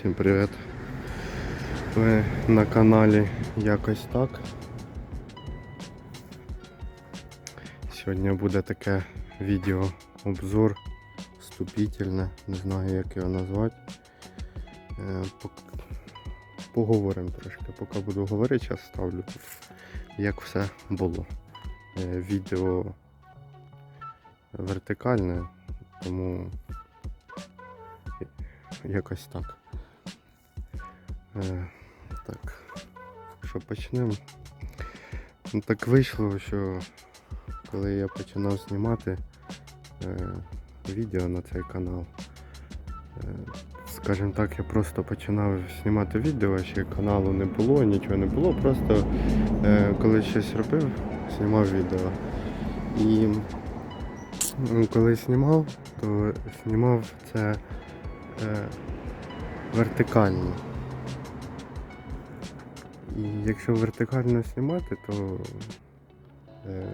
Всім привіт. Ви на каналі якось так. Сьогодні буде таке відео обзор вступительне, не знаю як його назвати. Е, Поговоримо трошки, поки буду говорити, зараз ставлю як все було. Е, Відео вертикальне, тому якось так. Е, так, що почнемо. Ну, так вийшло, що коли я починав знімати е, відео на цей канал, е, скажімо так, я просто починав знімати відео, ще каналу не було, нічого не було, просто е, коли щось робив, знімав відео. І ну, коли знімав, то знімав це е, вертикально. І якщо вертикально знімати, то е,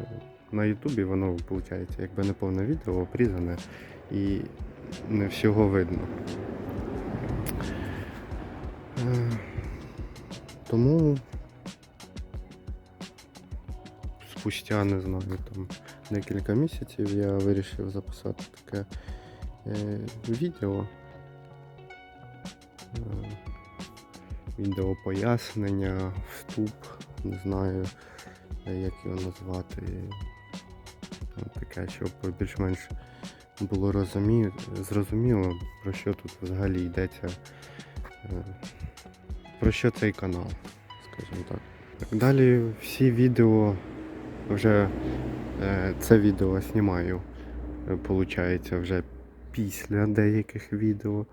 на Ютубі воно виходить якби не повне відео, обрізане і не всього видно. Е, тому спустя, не знаю, там декілька місяців я вирішив записати таке е, відео. Е, відео пояснення, вступ, не знаю, е, як його назвати. Ну, Таке, щоб більш-менш було розумі... зрозуміло, про що тут взагалі йдеться. е, Про що цей канал, скажімо так. Далі всі відео вже е, це відео знімаю, виходить, вже після деяких відео.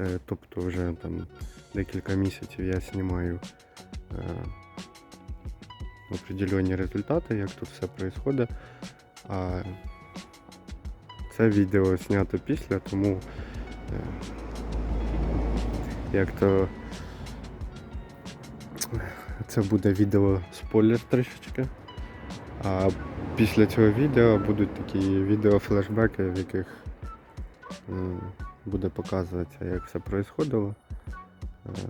Е, Тобто вже там декілька місяців я знімаю е, определенні результати, як тут все відбувається. А це відео знято після, тому е, як то це буде відео спойлер трішечки. А після цього відео будуть такі відео флешбеки, в яких м, буде показуватися, як все происходило. Е,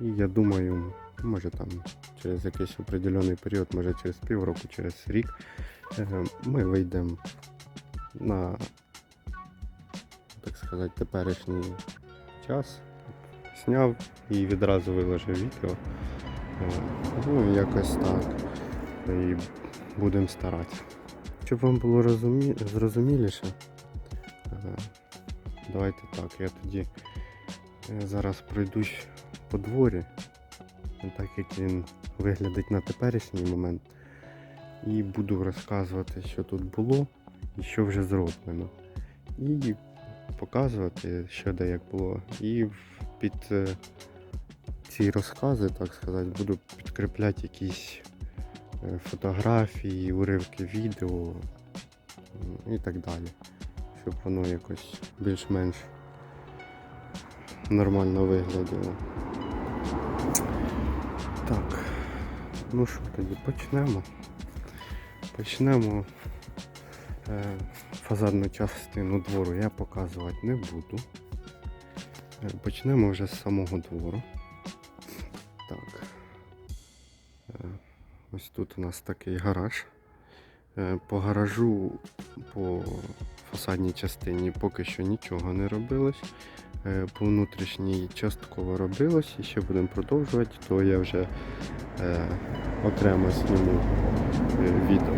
І я думаю, може там через якийсь определений період, може через півроку, через рік, е, ми вийдемо на, так сказати, теперішній час. Зняв і відразу виложив відео. Е, Ну, якось так. І будемо старатися. Щоб вам було розумі... зрозуміліше, давайте так, я тоді е, зараз пройдусь по дворі, так як він виглядить на теперішній момент, і буду розказувати, що тут було і що вже зроблено. І показувати, що де як було. І під е, ці розкази, так сказати, буду підкріпляти якісь е, фотографії, уривки відео і так далі. Щоб воно якось більш-менш нормально виглядало. Так, ну що тоді почнемо. Почнемо е, фасадну частину двору я показувати не буду. Е, Почнемо вже з самого двору. Так. Е, Ось тут у нас такий гараж. Е, По гаражу, по фасадній частині поки що нічого не робилось. Е, По внутрішній частково робилось і ще будемо продовжувати, то я вже е, окремо зніму е, відео.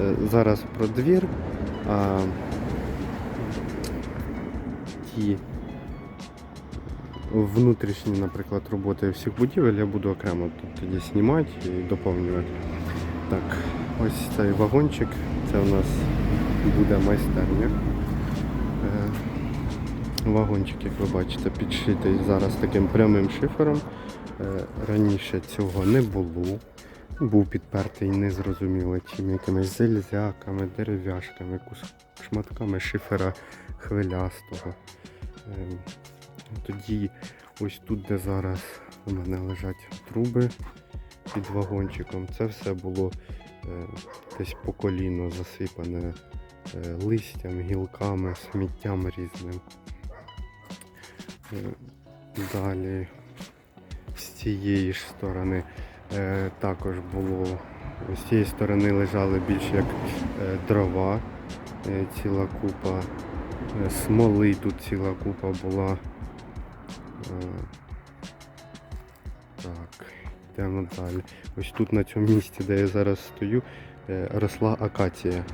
Е, Зараз про двір, а ті внутрішні, наприклад, роботи всіх будівель я буду окремо тут тоді знімати і доповнювати. Так, ось цей вагончик, це у нас буде майстерня. Е, Вагончик, як ви бачите, підшитий зараз таким прямим шифером. Е, Раніше цього не було. Був підпертий незрозуміло чим, якимись залізяками, дерев'яшками, шматками шифера хвилястого. Е, Тоді ось тут, де зараз у мене лежать труби під вагончиком, це все було десь по коліно засипане листям, гілками, сміттям різним. Е, Далі з цієї ж сторони е, також було. З цієї сторони лежали більш як е, дрова, е, ціла купа, е, смоли тут ціла купа була. Е, так, йдемо далі. Ось тут на цьому місці, де я зараз стою, е, росла акація.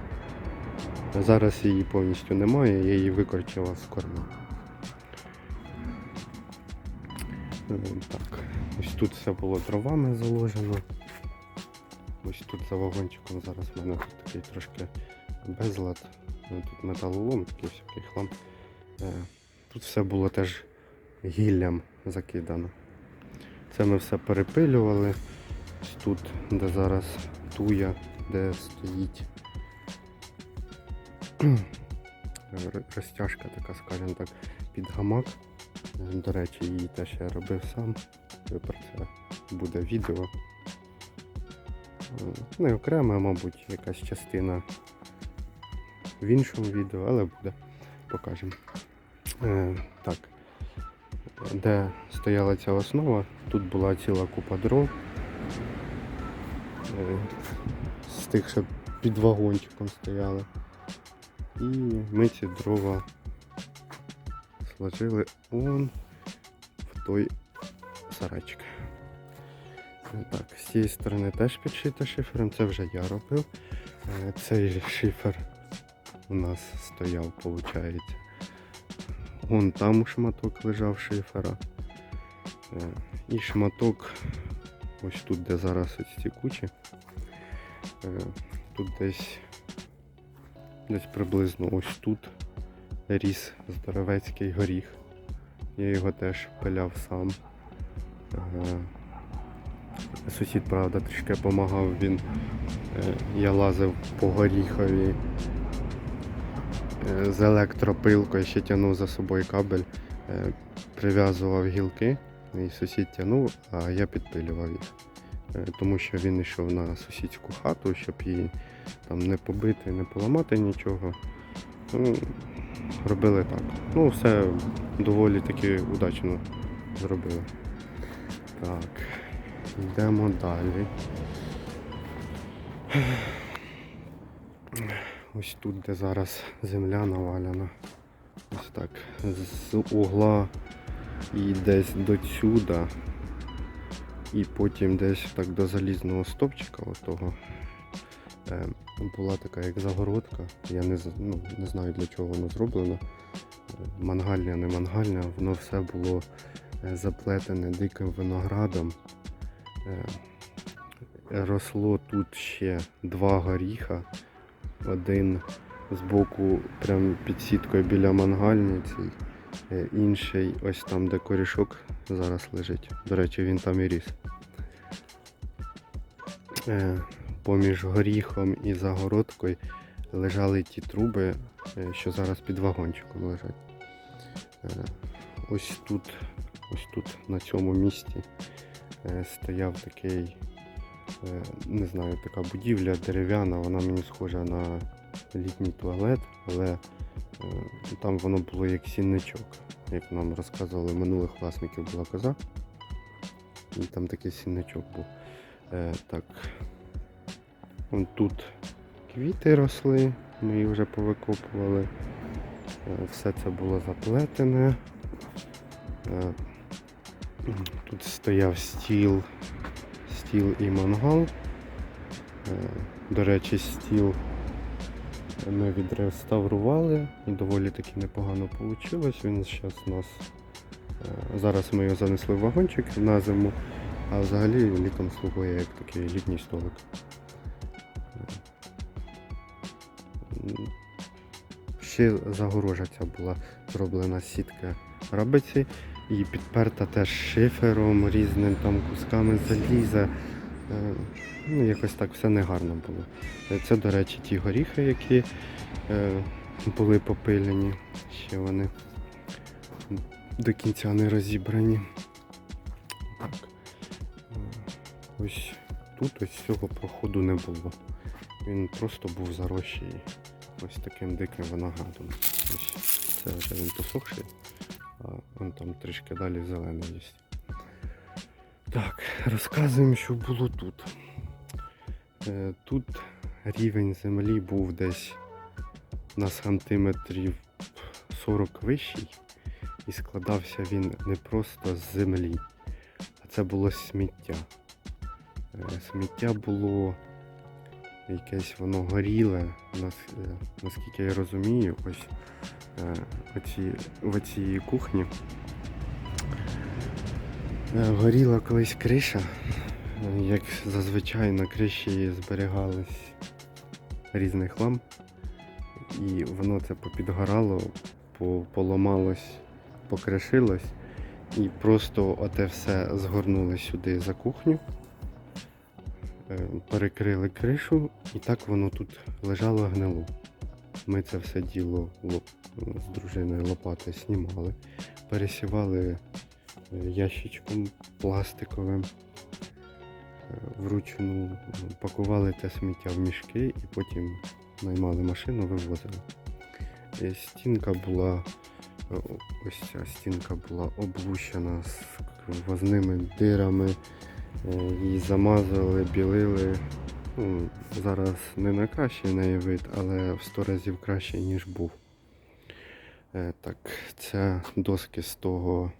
Зараз її повністю немає, я її викорчила з корня. Е, Так, ось тут все було дровами заложено. Ось тут за вагончиком зараз в мене тут такий трошки безлад. Е, Тут металолом, такий всякий хлам. Е, Тут все було теж гіллям закидано. Це ми все перепилювали. Ось тут, де зараз туя, де стоїть розтяжка така, скажімо так, під гамак. До речі, її теж я робив сам. Про це буде відео. Е, Не окремо, мабуть, якась частина в іншому відео, але буде. Покажемо. Е, так. Де стояла ця основа, тут була ціла купа дров. Е, з тих, що під вагончиком стояли. І ми ці дрова сложили он в той сарайчик. Е, Так, з цієї сторони теж підшито шифером, це вже я робив. Е, Цей шифер у нас стояв, виходить. Вон там шматок лежав шифера. Е, І шматок ось тут, де зараз ось ці кучі. Е, Тут десь десь приблизно ось тут ріс здоровецький горіх. Я його теж пиляв сам. Е, Сусід, правда, трішки допомагав, він е, я лазив по горіхові е, з електропилкою, ще тягнув за собою кабель, прив'язував гілки, і сусід тягнув, а я підпилював їх. Е, Тому що він йшов на сусідську хату, щоб її там не побити, не поламати нічого. Ну, робили так. Ну, все доволі таки удачно зробили. Так, йдемо далі. Ось тут, де зараз земля навалена. Ось так. З угла і десь до сюди. І потім десь так до залізного стовпчика отого. Е, була така як загородка. Я не, ну, не знаю для чого воно зроблено. Е, Мангальня, не мангальня, воно все було е, заплетене диким виноградом. Росло тут ще два горіха. Один з боку, прямо під сіткою біля мангальниці, інший ось там, де корішок зараз лежить. До речі, він там і ріс. Е, Поміж горіхом і загородкою лежали ті труби, е, що зараз під вагончиком лежать. Е, Ось тут, ось тут на цьому місці е, стояв такий, е, не знаю, така будівля дерев'яна, вона мені схожа на літній туалет, але е, там воно було як сінничок, як нам розказували минулих власників була коза. І там такий сінничок був. Е, так. Вон тут квіти росли, ми їх вже повикопували. Е, Все це було заплетене. Е, Тут стояв стіл, стіл і мангал. Е, До речі, стіл ми відреставрували і доволі таки непогано вийшло. Він зараз у нас. е, Зараз ми його занесли в вагончик на зиму, а взагалі літом слугує як такий літній столик. Ще загорожа ця була зроблена з сітки рабиці і підперта теж шифером, різним там кусками заліза. Ну, якось так все негарно було. Е, Це, до речі, ті горіхи, які е, були попилені. Ще вони до кінця не розібрані. Так. Е, Ось тут ось цього проходу не було. Він просто був зарощий ось таким диким виноградом. Ось це вже він посохший, а Вон там трішки далі зелене є. Так, розказуємо, що було тут. Е, Тут рівень землі був десь на сантиметрів 40 вищий, і складався він не просто з землі, а це було сміття. Е, Сміття було якесь воно горіле, е, наскільки я розумію, ось в оцій кухні. Горіла колись криша, як зазвичай на криші зберігались різний хлам, і воно це попідгорало, поламалось, покришилось, і просто оте все згорнули сюди за кухню, е, перекрили кришу, і так воно тут лежало гнило. Ми це все діло з дружиною лопати знімали, пересівали е, ящичком пластиковим, вручну пакували те сміття в мішки і потім наймали машину, вивозили. Е, Стінка була, е, ось ця стінка була облущена з сквозними дирами, е, її замазали, білили. Ну, зараз не найкращий в неї вид, але в 100 разів кращий, ніж був. Так, це доски з того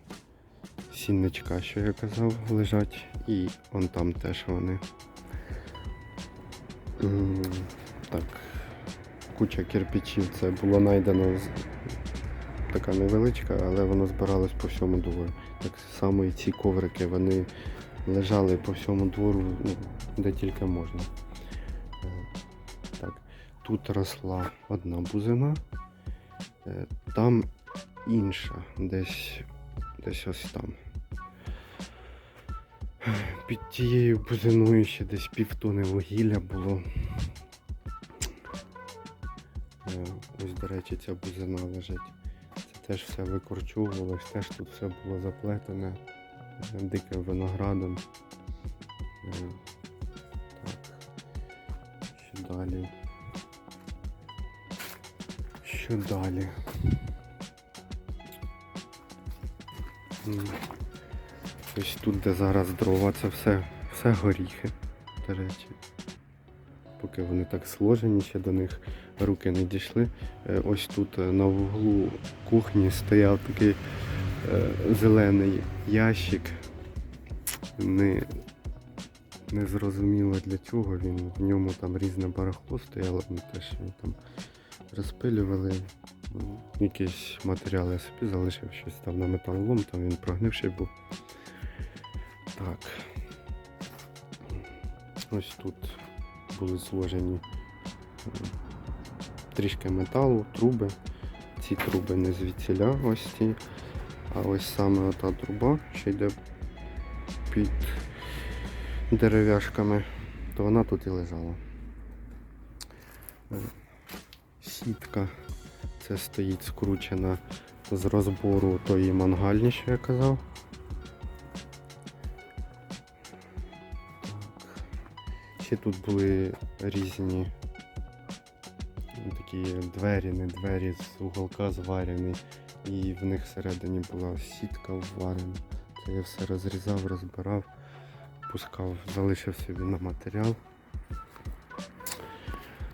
сінничка, що я казав, лежать, і он там теж вони. Так, куча кирпичів, це було знайдено така невеличка, але воно збиралось по всьому двору. Так само і ці коврики, вони лежали по всьому двору, ну, де тільки можна. Е, Так, тут росла одна бузина, е, там інша, десь, десь ось там. Під тією бузиною ще десь півтони вугілля було. Е, Ось, до речі, ця бузина лежить. Це теж все викорчовувалось, теж тут все було заплетене е, диким виноградом. Е, Так. Що далі? Що далі? Ось тут, де зараз дрова, це все, все горіхи, до речі. Поки вони так сложені, ще до них руки не дійшли. Е, Ось тут е, на вуглу кухні стояв такий е, зелений ящик. Не, не зрозуміло для чого він. В ньому там різне барахло стояло, ми теж його там розпилювали. Ну, Якийсь матеріал я собі залишив, щось там на металолом, там він прогнивший був. Так. Ось тут були зложені трішки металу, труби. Ці труби не звідсіля ось ці. А ось саме ота труба, що йде під дерев'яшками, то вона тут і лежала. Сітка. Це стоїть скручена з розбору тої мангальні, що я казав. Ще тут були різні такі двері, не двері з уголка зварені, і в них всередині була сітка вварена. Це я все розрізав, розбирав, пускав, залишив собі на матеріал.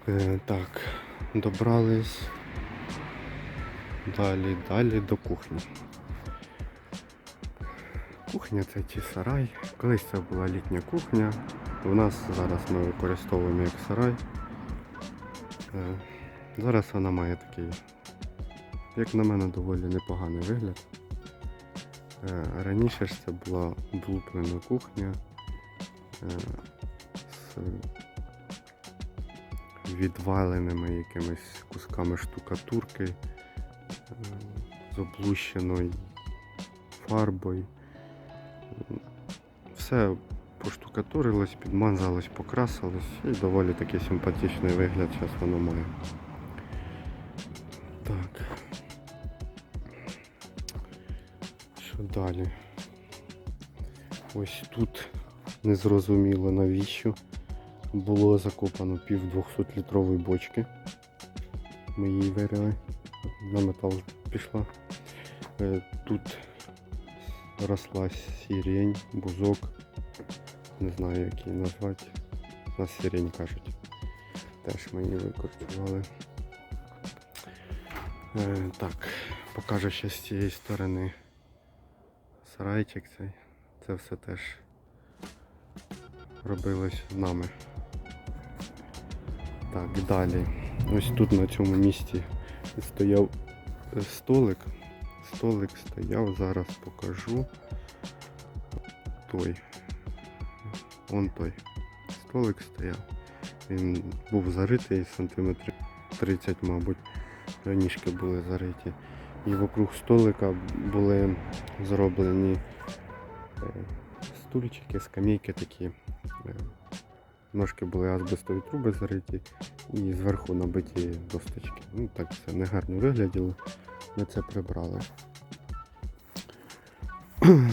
Е, так, добрались далі, далі до кухні. Кухня це ті сарай. Колись це була літня кухня. У нас зараз ми використовуємо як сарай. Е, Зараз вона має такий, як на мене, доволі непоганий вигляд. Е, Раніше ж це була облуплена кухня е, з відваленими якимись кусками штукатурки, з облущеною фарбою. Все поштукатурилось, підмазалось, покрасилось і доволі такий симпатичний вигляд зараз воно має. Так. Що далі? Ось тут незрозуміло навіщо було закопано пів 200 літрової бочки. Ми її вирили, на метал пішла. Е, Тут росла сірень, бузок. Не знаю, як її назвати. У нас сірень кажуть. Теж ми її викорчували. Е, так, покажу ще з цієї сторони сарайчик цей. Це все теж робилось нами. Так, далі. Ось тут на цьому місці стояв столик. Столик стояв, зараз покажу. Той. Вон той. Столик стояв. Він був заритий сантиметрів 30, мабуть. Ніжки були зариті. І вокруг столика були зроблені е, стульчики, скамейки такі. Е, Ножки були азбестові труби зариті і зверху набиті досточки. Ну так це негарно вигляділо. Ми це прибрали.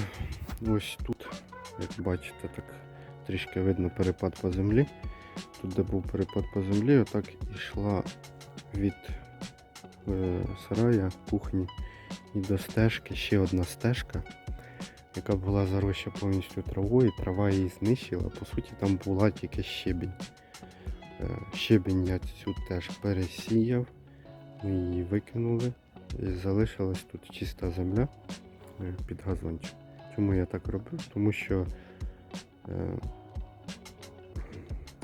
Ось тут, як бачите, так трішки видно перепад по землі. Тут, де був перепад по землі, отак ішла від е, сарая, кухні і до стежки ще одна стежка, яка була зароща повністю травою, трава її знищила. По суті, там була тільки щебінь. Е, щебінь я цю теж пересіяв, ми її викинули. І залишилась тут чиста земля е, під газончик. Чому я так робив? Тому що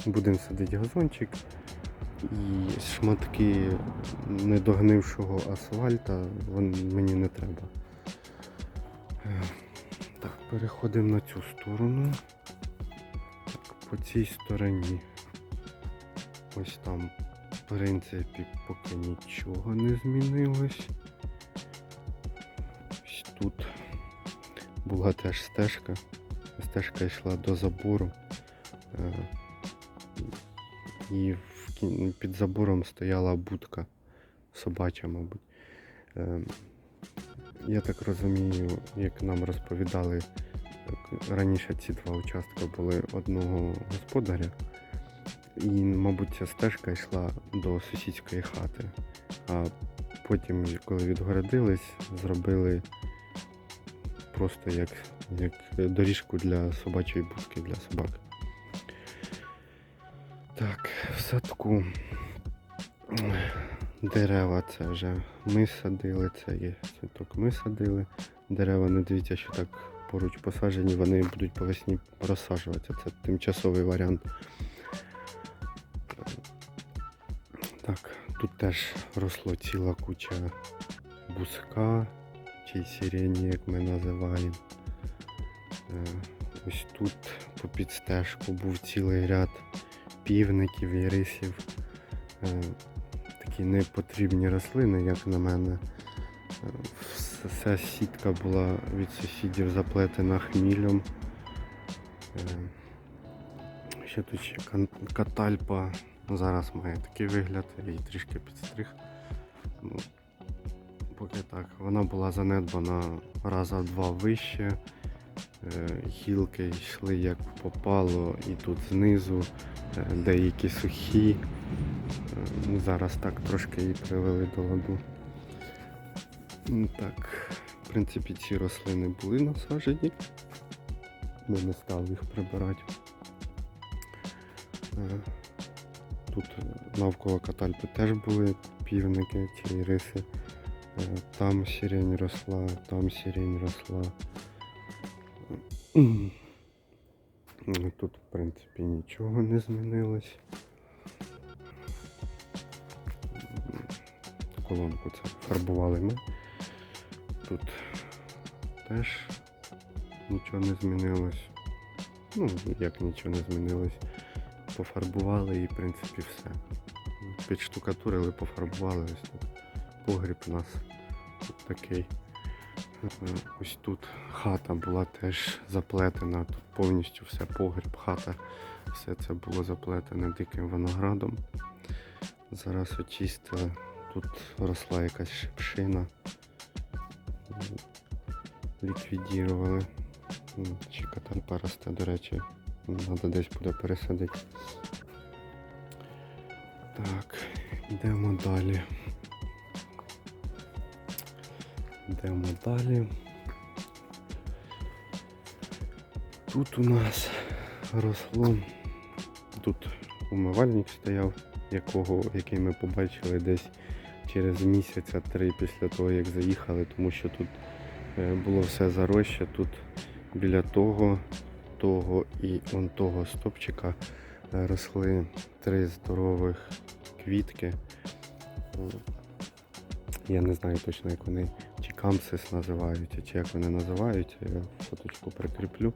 будемо садити газончик і шматки недогнившого асфальта вон, мені не треба. Е, так, переходимо на цю сторону. По цій стороні. Ось там, в принципі, поки нічого не змінилось. Ось тут була теж стежка. Стежка йшла до забору. Е, І в під забором стояла будка собача, мабуть. Е, Я так розумію, як нам розповідали, раніше ці два участки були одного господаря. І, мабуть, ця стежка йшла до сусідської хати. А потім, коли відгородились, зробили просто як, як доріжку для собачої будки для собак. Так, в садку дерева це вже ми садили, це є цвіток ми садили. Дерева, не дивіться, що так поруч посаджені, вони будуть по весні розсаджуватися. Це тимчасовий варіант. Так, тут теж росло ціла куча бузка чи сирені, як ми називаємо. Е, Ось тут по підстежку був цілий ряд півників і рисів. Е, Такі непотрібні рослини, як на мене. Е, Вся сітка була від сусідів заплетена хмілем. Е, Ще тут ще катальпа. Ну, Зараз має такий вигляд і трішки підстриг. Ну, поки так. Вона була занедбана раза два вище. Е, Гілки йшли як попало, і тут знизу е, деякі сухі. Е, Зараз так трошки її привели до ладу. Ну, Так, в принципі, ці рослини були насаджені. Ми не стали їх прибирати. Тут навколо катальпи теж були півники ці риси. Там сирень росла, там сирень росла. М, Тут, в принципі, нічого не змінилось. Колонку це фарбували ми. Тут теж нічого не змінилось. Ну, як нічого не змінилось. Пофарбували і, в принципі, все. Підштукатурили, пофарбували ось тут. Погріб у нас тут такий. Ось тут хата була теж заплетена, тут повністю все погріб, хата, все це було заплетене диким виноградом. Зараз очистили, тут росла якась шипшина. Ліквідірували. М, Чи катальпа росте, до речі, треба десь буде пересадити. Так, йдемо далі. Йдемо далі. Тут у нас росло. Тут умивальник стояв, якого, який ми побачили десь через місяця три після того, як заїхали, тому що тут е, було все заросше. Тут біля того, того і он того стопчика е, росли три здорових квітки. Я не знаю точно, як вони камсис називаються, чи як вони називаються. Я фоточку прикріплю.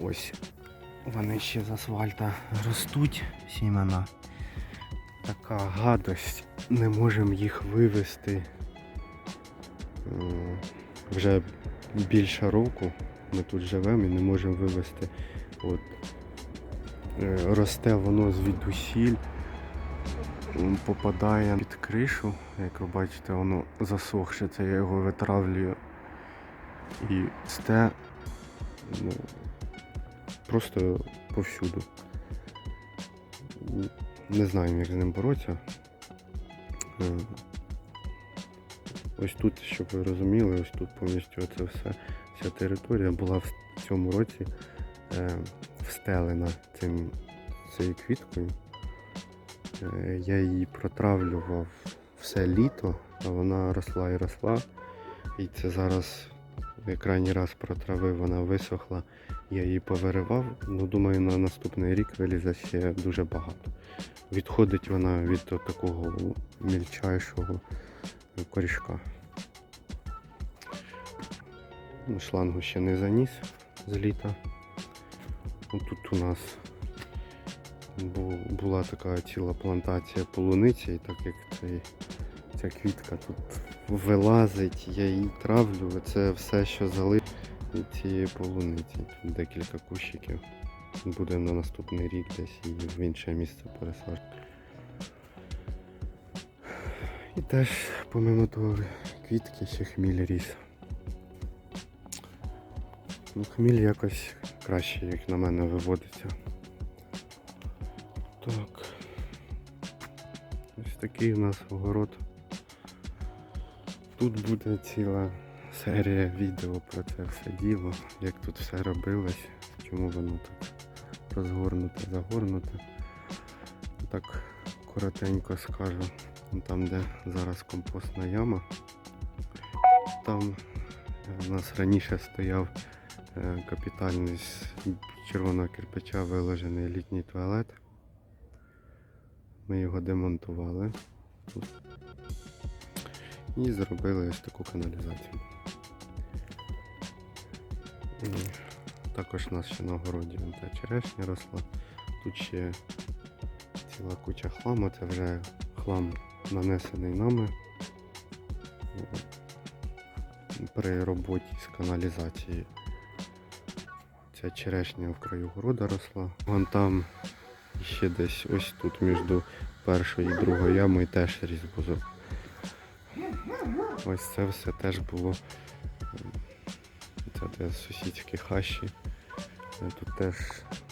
Ось вони ще з асфальта ростуть сімена. Така гадость. Не можемо їх вивезти. Вже більше року ми тут живемо і не можемо вивезти. От. Е, Росте воно звідусіль, попадає під кришу. Як ви бачите, воно засохше, це я його витравлюю. І сте ну, просто повсюду. Не знаю, як з ним боротися. Е, Ось тут, щоб ви розуміли, ось тут повністю це все, вся територія була в цьому році е, встелена цим, цією квіткою. Е, я її протравлював все літо, а вона росла і росла. І це зараз я крайній раз протравив, вона висохла. Я її повиривав. Ну, думаю, на наступний рік вилізе ще дуже багато. Відходить вона від такого мільчайшого корішка. Шлангу ще не заніс з літа. Тут у нас була така ціла плантація полуниці, і так як цей, ця квітка тут вилазить, я її травлю, це все, що залив від цієї полуниці. Тут декілька кущиків. Буде на наступний рік десь її в інше місце пересаджувати. І теж, помимо того, квітки ще хміль ріс. Ну, хміль якось краще, як на мене, виводиться. Такий у нас огород. Тут буде ціла серія відео про це все діло, як тут все робилось, чому воно так розгорнуте, загорнуте. Так коротенько скажу. Там, де зараз компостна яма, там е, у нас раніше стояв е, капітальний з червоного кирпича виложений літній туалет. Ми його демонтували і зробили ось таку каналізацію. І також у нас ще на городі та черешня росла. Тут ще ціла куча хламу, це вже хлам нанесений нами при роботі з каналізації. Ця черешня в краю города росла. Вон там ще десь ось тут між першою і другою ямою теж ріс бузок. Ось це все теж було. Це де сусідські хащі. Е, Тут теж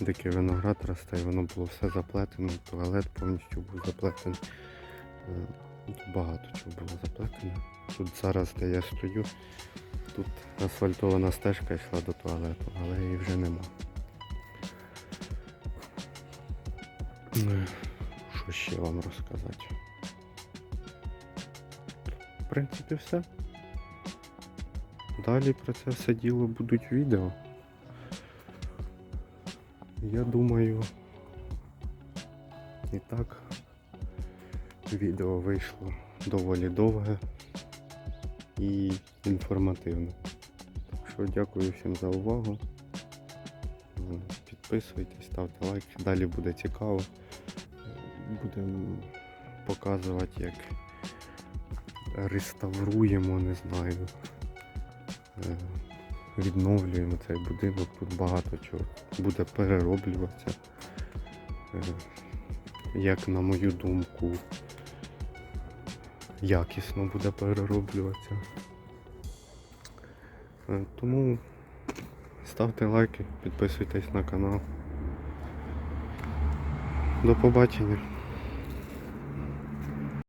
дикий виноград росте, і воно було все заплетено, туалет повністю був заплетений. Е, Тут багато чого було заплетено. Тут зараз, де я стою, тут асфальтована стежка йшла до туалету, але її вже нема. Е, Що ще вам розказати? В принципі, все. Далі про це все діло будуть відео. Я думаю, і так відео вийшло доволі довге і інформативне. Так що дякую всім за увагу. Підписуйтесь, ставте лайк, далі буде цікаво. Будемо показувати, як реставруємо, не знаю. е, Відновлюємо цей будинок, тут багато чого буде перероблюватися. Е, Як на мою думку, якісно буде перероблюватися. Е, Тому ставте лайки, підписуйтесь на канал. До побачення.